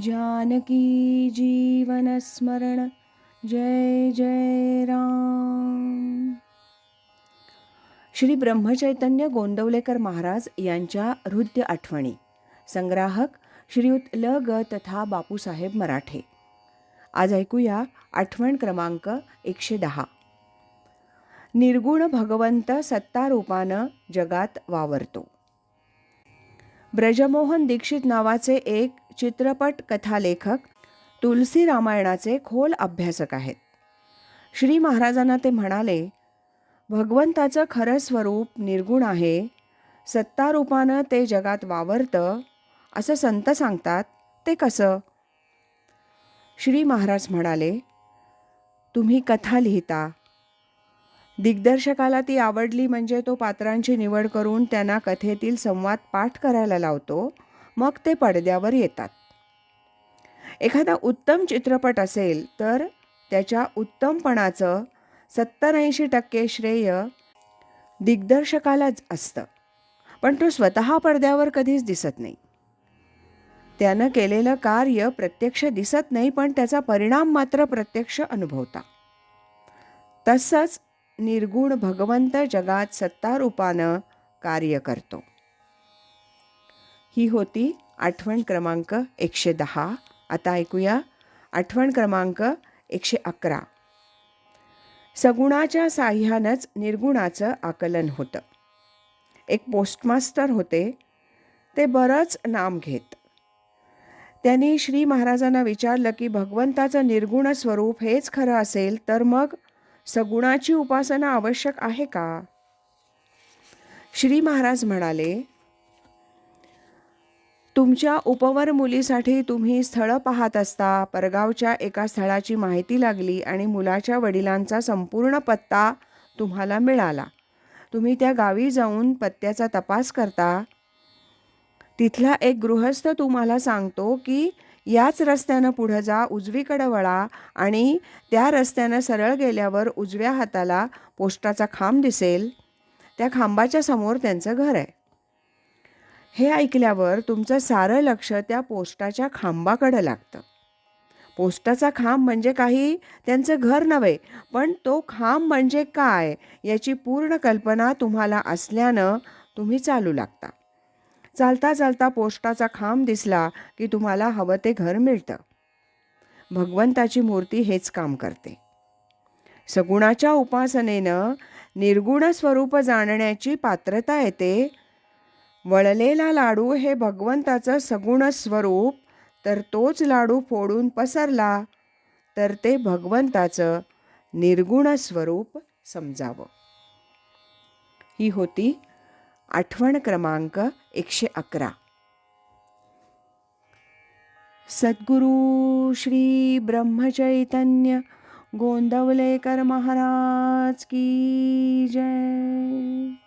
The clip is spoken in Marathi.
जानकी जीवनस्मरण जय जय राम। श्री ब्रह्मचैतन्य गोंदवलेकर महाराज यांच्या हृदय आठवणी। संग्राहक श्रीयुत ल. ग. तथा बापूसाहेब मराठे। आज ऐकूया आठवण क्रमांक एकशे दहा। निर्गुण भगवंत सत्तारूपानं जगात वावरतो। ब्रजमोहन दीक्षित नावाचे एक चित्रपट कथालेखक तुलसी रामायणाचे खोल अभ्यासक आहेत. श्री महाराजांना ते म्हणाले भगवंताचं खरं स्वरूप निर्गुण आहे सत्तारूपानं ते जगात वावरतं असं संत सांगतात ते कसं? श्री महाराज म्हणाले तुम्ही कथा लिहिता. दिग्दर्शकाला ती आवडली म्हणजे तो पात्रांची निवड करून त्यांना कथेतील संवाद पाठ करायला लावतो. मग ते पडद्यावर येतात. एखादा उत्तम चित्रपट असेल तर त्याच्या उत्तमपणाचं सत्तर ऐंशी टक्के श्रेय दिग्दर्शकालाच असतं. पण तो स्वतः पडद्यावर कधीच दिसत नाही. त्यानं केलेलं कार्य प्रत्यक्ष दिसत नाही पण त्याचा परिणाम मात्र प्रत्यक्ष अनुभवता. तसंच निर्गुण भगवंत जगात सत्तारूपानं कार्य करतो. ही होती आठवण क्रमांक एकशे दहा. आता ऐकूया. आठवण क्रमांक एकशे अकरा. सगुणाच्या साह्यानंच निर्गुणाचं आकलन होतं. एक पोस्टमास्टर होते. ते बरंच नाम घेत. त्यांनी श्री महाराजांना विचारलं की भगवंताचं निर्गुण स्वरूप हेच खरं असेल तर मग सगुणाची उपासना आवश्यक आहे का? श्री महाराज म्हणाले तुमच्या उपवर मुलीसाठी तुम्ही स्थळं पाहत असता. परगावच्या एका स्थळाची माहिती लागली आणि मुलाच्या वडिलांचा संपूर्ण पत्ता तुम्हाला मिळाला. तुम्ही त्या गावी जाऊन पत्त्याचा तपास करता. तिथला एक गृहस्थ तुम्हाला सांगतो की याच रस्त्यानं पुढं जा उजवीकडं वळा आणि त्या रस्त्यानं सरळ गेल्यावर उजव्या हाताला पोस्टाचा खांब दिसेल. त्या खांबाच्या समोर त्यांचं घर आहे. हे ऐकल्यावर तुमचं सारं लक्ष त्या पोस्टाच्या खांबाकडं लागतं. पोस्टाचा खांब म्हणजे काही त्यांचं घर नव्हे पण तो खांब म्हणजे काय याची पूर्ण कल्पना तुम्हाला असल्यानं तुम्ही चालू लागता. चालता चालता पोस्टाचा खांब दिसला की तुम्हाला हवं ते घर मिळतं. भगवंताची मूर्ती हेच काम करते. सगुणाच्या उपासनेनं निर्गुण स्वरूप जाणण्याची पात्रता येते वळलेला लाडू हे भगवंताचं सगुण स्वरूप तर तोच लाडू फोडून पसरला तर ते भगवंताचं निर्गुण स्वरूप समजावं. ही होती आठवण क्रमांक एकशे अकरा. सद्गुरू श्री ब्रह्मचैतन्य गोंदवलेकर महाराज की जय.